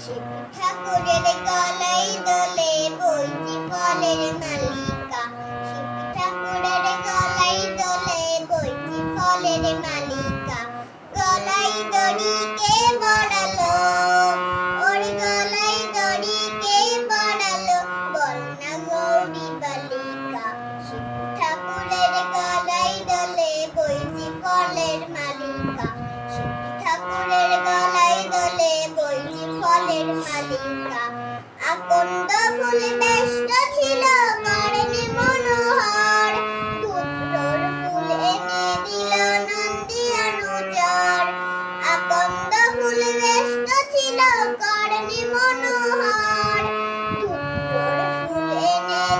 ঠাকুরের গলাই দোলে বইছি ফলের মালিকা। শিব ঠাকুরের গলাই দোলে বইছি ফলের মালিকা। গলাই দড়ি কে বড়ালো ওর গলাই দড়ি কে বড়ালো বন্যা গৌরী বালিকা। শিব ঠাকুরের গলাই দোলে বইছি ফলের মালিকা।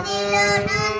Babylon.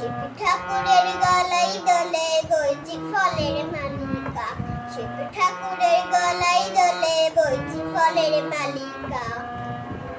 শিব ঠাকুরের গলাই দোলে বইছি ফলের মালিকা। শিব ঠাকুরের গলাই দোলে বইছি ফলের মালিকা।